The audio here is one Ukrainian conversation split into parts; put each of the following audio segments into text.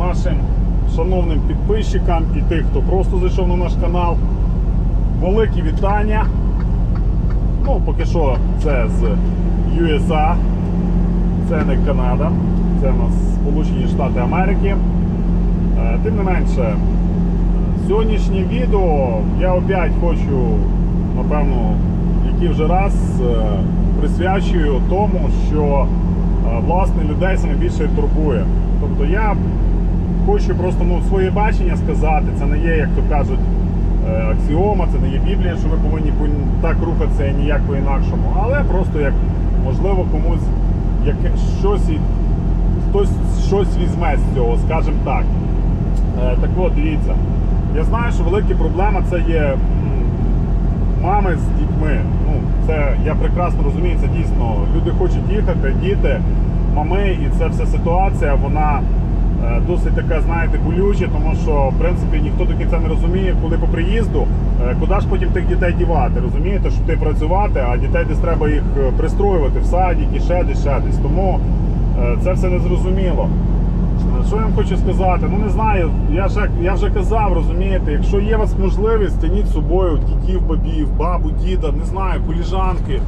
нашим шановним підписчикам і тих, хто просто зайшов на наш канал. Великі вітання. Ну, поки що це з USA, це не Канада, це у нас Сполучені Штати Америки. Е, Тим не менше, сьогоднішнє відео я опять хочу, напевно, який вже раз е, присвячую тому, що е, власне людей саме більше турбує. Тобто я хочу просто ну, своє бачення сказати, це не є, як то кажуть, е, аксіома, це не є Біблія, що ви повинні так рухатися і ніяк по-інакшому. Але просто як можливо комусь яке, щось хтось щось візьме з цього, скажімо так. Е, Так от, дивіться, я знаю, що велика проблема це є мами з дітьми. Ну, це я прекрасно розумію, це дійсно. Люди хочуть їхати, діти, мами, і це вся ситуація, вона досить така, знаєте, болюча, тому що в принципі ніхто до кінця не розуміє, коли по приїзду, е, куди ж потім тих дітей дівати. Розумієте, щоб ти працювати, а дітей десь треба їх е, пристроювати в садики, ще десь, ще десь. Тому е, це все незрозуміло. Е, Що я вам хочу сказати? Ну не знаю, я ж я вже казав, розумієте, якщо є у вас можливість, тяніть з собою дітів, бабів, бабу, діда, не знаю, коліжанки.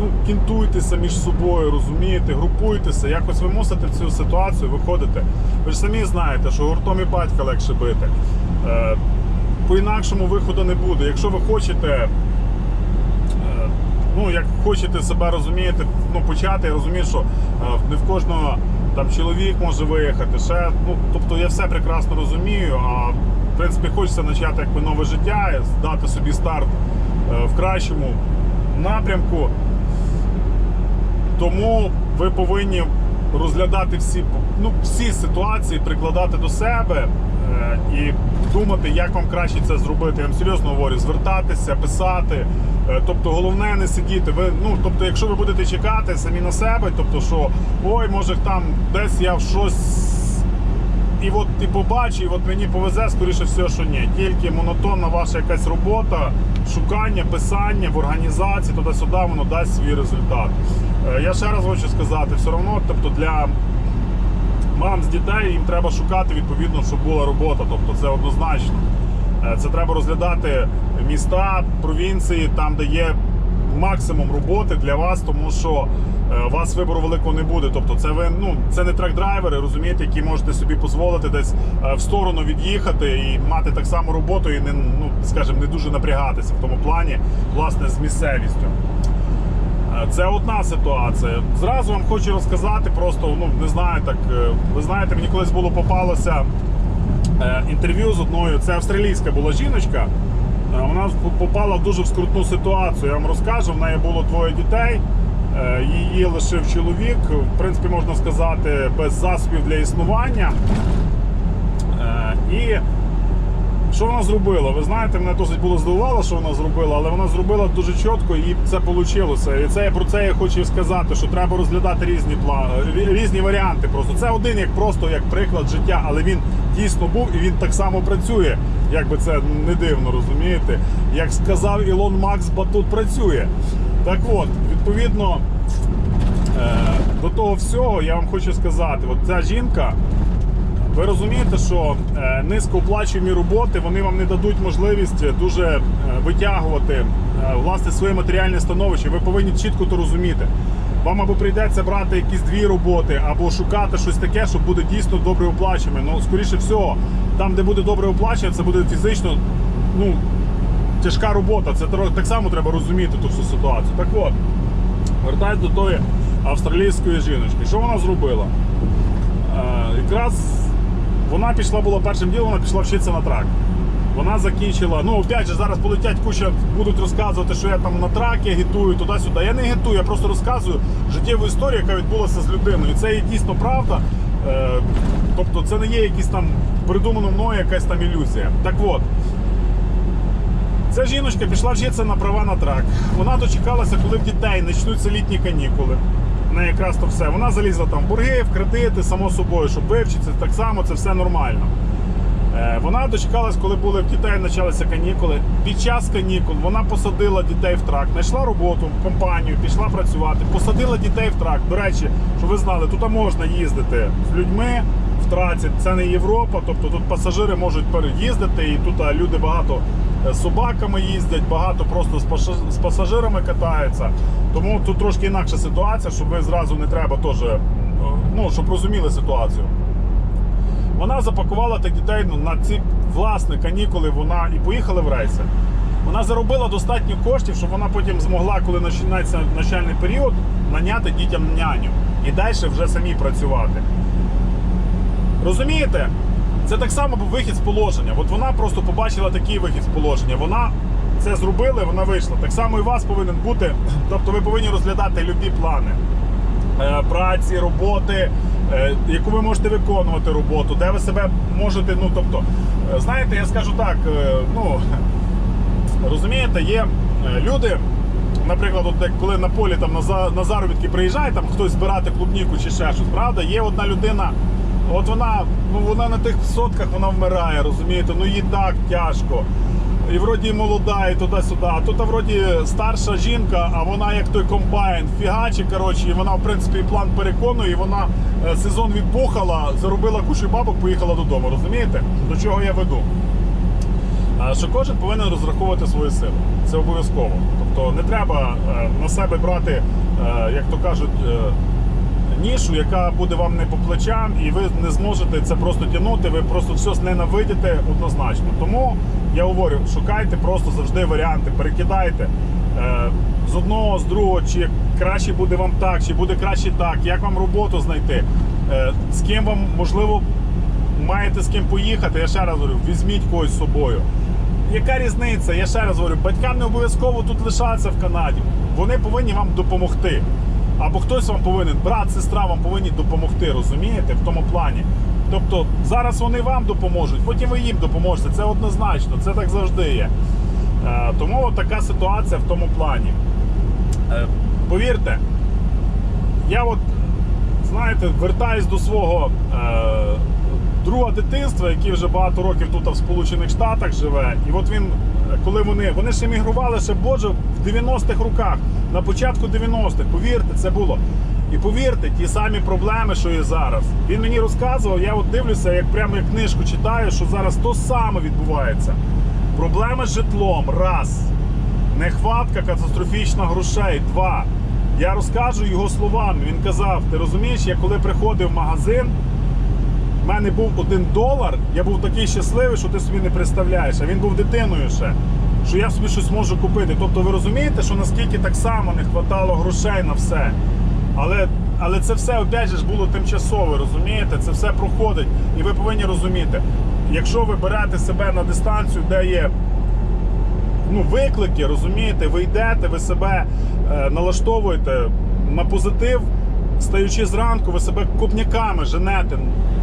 Ну, кінтуйтеся між собою, розумієте, групуйтеся, якось ви мусите в цю ситуацію виходити. Ви ж самі знаєте, що гуртом і батька легше бити. Е, по-інакшому виходу не буде. Якщо ви хочете е, ну, як хочете себе розумієте, ну, почати, я розумію, що е, не в кожного там чоловік може виїхати. Ще, ну, тобто я все прекрасно розумію, а в принципі хочеться почати якби нове життя, дати собі старт в кращому напрямку. Тому ви повинні розглядати всі, ну, всі ситуації, прикладати до себе е, і думати, як вам краще це зробити. Я вам серйозно говорю, звертатися, писати. Е, Тобто головне не сидіти. Ви, ну, тобто, якщо ви будете чекати самі на себе, тобто що ой, може там десь я в щось. І от ти побачиш, і от мені повезе, скоріше все, що ні. Тільки монотонна ваша якась робота, шукання, писання в організації, туди-сюди, воно дасть свій результат. Е, Я ще раз хочу сказати, все одно, тобто для мам з дітей їм треба шукати відповідно, щоб була робота. Тобто це однозначно. Е, Це треба розглядати міста, провінції, там, де є максимум роботи для вас, тому що е, у вас вибору великого не буде. Тобто, це ви ну це не трак-драйвери, розумієте, які можете собі дозволити десь е, в сторону від'їхати і мати так само роботу, і не ну скажімо, не дуже напрягатися в тому плані, власне, з місцевістю. Е, Це одна ситуація. Зразу вам хочу розказати, просто ну не знаю, так е, ви знаєте, мені колись було попалося е, інтерв'ю з одною. Це австралійська була жіночка. Вона попала в дуже скрутну ситуацію. Я вам розкажу. В неї було двоє дітей. Її лишив чоловік, в принципі, можна сказати, без засобів для існування. І що вона зробила? Ви знаєте, мене досить було здивувало, що вона зробила, але вона зробила дуже чітко і це вийшло. І це про це я хочу сказати, що треба розглядати різні пла... рі- різні варіанти. Просто це один як просто як приклад життя, але він дійсно був і він так само працює. Як би це не дивно, розумієте? Як сказав Ілон Макс, батут працює. Так от, відповідно. е, До того всього я вам хочу сказати, от ця жінка, ви розумієте, що е, низькооплачувані роботи вони вам не дадуть можливість дуже е, витягувати е, власне своє матеріальне становище. Ви повинні чітко то розуміти. Вам або прийдеться брати якісь дві роботи, або шукати щось таке, що буде дійсно добре оплачуване. Ну, скоріше всього, там, де буде добре оплачуване, це буде фізично ну, тяжка робота. Це так само треба розуміти ту всю ситуацію. Так от, вертаюсь до тої австралійської жіночки. Що вона зробила? Якраз вона пішла була першим ділом, вона пішла вчитися на трак. Вона закінчила. Ну, опять же, зараз полетять куча, будуть розказувати, що я там на тракі агітую туди-сюди. Я не агітую, я просто розказую життєву історію, яка відбулася з людиною. І це є дійсно правда. Е, тобто це не є якісь там придумано мною якась там ілюзія. Так от. Ця жіночка пішла вчитися на права на трак. Вона дочекалася, коли в дітей почнуться літні канікули. В неї якраз то все. Вона залізла там в борги, в кредити, само собою, щоб вивчитися, так само це все нормально. Е, Вона дочекалась, коли були в дітей, почалися канікули. Під час канікул вона посадила дітей в трак, знайшла роботу, компанію, пішла працювати, посадила дітей в трак. До речі, щоб ви знали, тут можна їздити з людьми в трасі. Це не Європа, тобто тут пасажири можуть переїздити, і тут люди багато з собаками їздять, багато просто з пасажирами катаються. Тому тут трошки інакша ситуація, щоб ви зразу не треба теж, е, ну, щоб розуміли ситуацію. Вона запакувала тих дітей на ці власне канікули. Вона і поїхали в рейси. Вона заробила достатньо коштів, щоб вона потім змогла, коли починається навчальний період, наняти дітям няню і далі вже самі працювати. Розумієте? Це так само був вихід з положення. От вона просто побачила такий вихід з положення. Вона це зробила, вона вийшла. Так само і у вас повинен бути. Тобто ви повинні розглядати любі плани е, праці, роботи, е, яку ви можете виконувати роботу, де ви себе можете. Ну тобто, е, знаєте, я скажу так, ну розумієте, є люди. Наприклад, от коли на полі там на заробітки приїжджає, там хтось збирати клубніку чи ще щось, правда? Є одна людина, от вона, ну вона на тих сотках вона вмирає, розумієте, ну їй так тяжко. І вроді молода, і туди-сюди. А тут вроді старша жінка, а вона як той комбайн, фігачі, коротше, і вона, в принципі, план переконує, і вона е, сезон відбухала, заробила кучу бабок, поїхала додому. Розумієте? До чого я веду? Що кожен повинен розраховувати свої сили. Це обов'язково. Тобто не треба е, на себе брати, е, як то кажуть, нішу, яка буде вам не по плечам, і ви не зможете це просто тягнути, ви просто все зненавидите однозначно. Тому я говорю, шукайте просто завжди варіанти, перекидайте. е, З одного, з другого, чи краще буде вам так, чи буде краще так, як вам роботу знайти, е, з ким вам можливо маєте з ким поїхати, я ще раз говорю, візьміть когось з собою. Яка різниця? Я ще раз говорю, батькам не обов'язково тут лишатися в Канаді. Вони повинні вам допомогти. Або хтось вам повинен, брат, сестра вам повинні допомогти, розумієте, в тому плані. Тобто зараз вони вам допоможуть, потім ви їм допоможете. Це однозначно, це так завжди є. Е, тому от така ситуація в тому плані. Е, повірте, я от, знаєте, вертаюсь до свого е, друга дитинства, який вже багато років тут в Сполучених Штатах живе. І от він, коли вони, вони ж емігрували ще Боже в 90-х роках, на початку 90-х, повірте, це було. І повірте, ті самі проблеми, що і зараз. Він мені розказував, я от дивлюся, як прямо як книжку читаю, що зараз то саме відбувається. Проблеми з житлом, раз. Нехватка катастрофічна грошей. Два. Я розкажу його словами. Він казав: ти розумієш, я коли приходив в магазин, в мене був один долар, я був такий щасливий, що ти собі не представляєш. А він був дитиною ще, що я собі щось можу купити. Тобто ви розумієте, що наскільки так само не хватало грошей на все. Але, але це все опять же було тимчасове, розумієте? Це все проходить. І ви повинні розуміти, якщо ви берете себе на дистанцію, де є ну, виклики, розумієте, ви йдете, ви себе е, налаштовуєте на позитив, стаючи зранку, ви себе копняками женете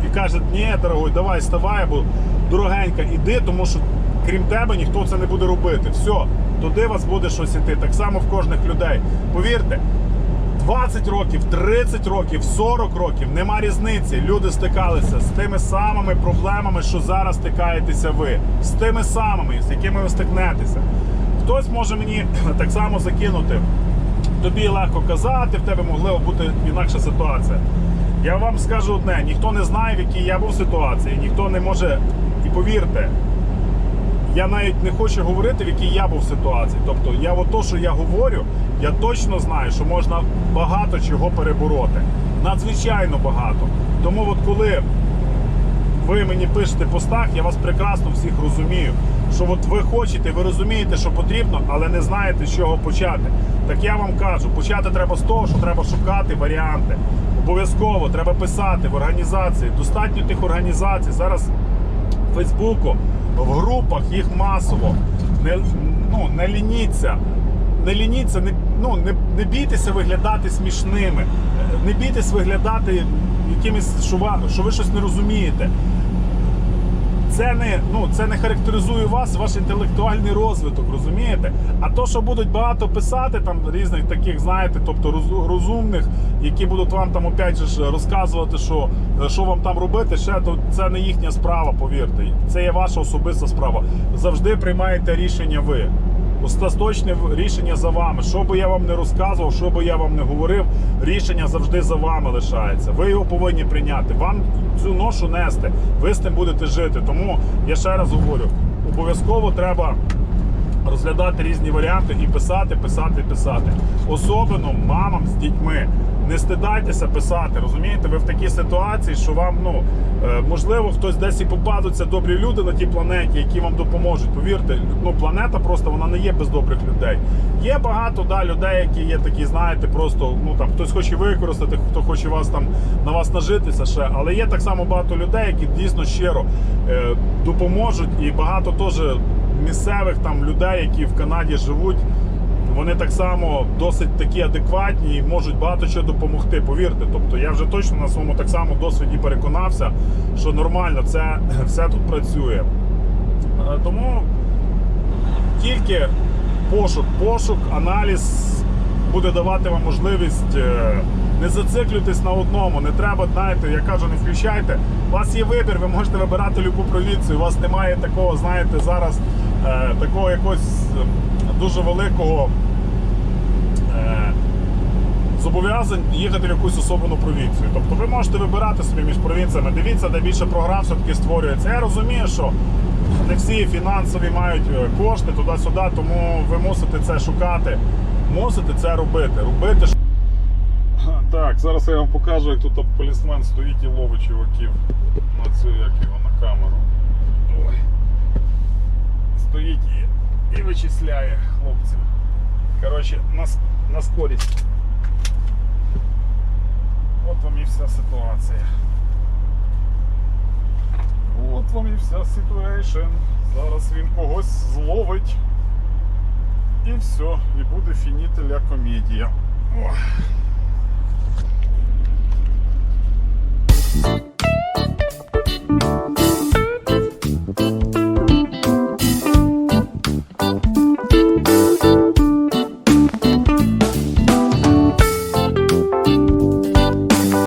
і кажете, ні, дорогой, давай вставай, бо дорогенька, іди, тому що крім тебе ніхто це не буде робити. Все, туди вас буде щось іти. Так само в кожних людей. Повірте. 20 років, 30 років, 40 років, нема різниці. Люди стикалися з тими самими проблемами, що зараз стикаєтеся ви, з тими самими, з якими ви стикнетеся. Хтось може мені так само закинути. Тобі легко казати, в тебе могла бути інакша ситуація. Я вам скажу одне: ніхто не знає, в якій я був ситуації, ніхто не може. І повірте, я навіть не хочу говорити, в якій я був ситуації. Тобто, я от то, що я говорю, я точно знаю, що можна багато чого перебороти. Надзвичайно багато. Тому, от коли ви мені пишете в постах, я вас прекрасно всіх розумію. Що от ви хочете, ви розумієте, що потрібно, але не знаєте, з чого почати. Так я вам кажу, почати треба з того, що треба шукати варіанти. Обов'язково треба писати в організації. Достатньо тих організацій. Зараз в Фейсбуку, в групах їх масово. Не, ну, не лініться. Не лініться, не, ну, не, не бійтеся виглядати смішними, Е, не бійтесь виглядати якимись, що, що ви щось не розумієте. Це не, ну, це не характеризує вас, ваш інтелектуальний розвиток, розумієте? А то, що будуть багато писати, там різних таких, знаєте, тобто роз- розумних, які будуть вам там опять же розказувати, що, що вам там робити, ще то це не їхня справа, повірте. Це є ваша особиста справа. Завжди приймаєте рішення ви. Остаточне рішення за вами. Що би я вам не розказував, що би я вам не говорив, рішення завжди за вами лишається. Ви його повинні прийняти. Вам цю ношу нести. Ви з тим будете жити. Тому я ще раз говорю: обов'язково треба розглядати різні варіанти і писати, писати, писати. Особливо мамам з дітьми. Не стидайтеся писати, розумієте? Ви в такій ситуації, що вам, ну е, можливо, хтось десь і попадуться добрі люди на тій планеті, які вам допоможуть. Повірте, ну планета просто вона не є без добрих людей. Є багато да, людей, які є такі, знаєте, просто ну там хтось хоче використати, хто хоче вас там на вас нажитися ще. Але є так само багато людей, які дійсно щиро е, допоможуть, і багато теж місцевих там людей, які в Канаді живуть. Вони так само досить такі адекватні і можуть багато чого допомогти. Повірте. Тобто я вже точно на своєму так само досвіді переконався, що нормально це все тут працює. Е, Тому тільки пошук, пошук, аналіз буде давати вам можливість е, не зациклюйтесь на одному. Не треба, знаєте, я кажу, не включайте. У вас є вибір, ви можете вибирати любу провінцію. У вас немає такого, знаєте, зараз е, такого якогось дуже великого. е, Зобов'язань їхати в якусь особливу провінцію. Тобто ви можете вибирати собі між провінціями. Дивіться, де більше програм все-таки створюється. Я розумію, що не всі фінансові мають е, кошти туди-сюди, тому ви мусите це шукати. Мусите це робити. Робити. Так, зараз я вам покажу, як тут полісмен стоїть і ловить чуваків на цю як його на камеру. Ой. Стоїть і, И вичисляє хлопцы. Короче, на, на скорість. От вам і вся ситуація. Вот вам и вся ситуация. Зараз він когось зловить. І все, і буде фінітеля комедія. Ох.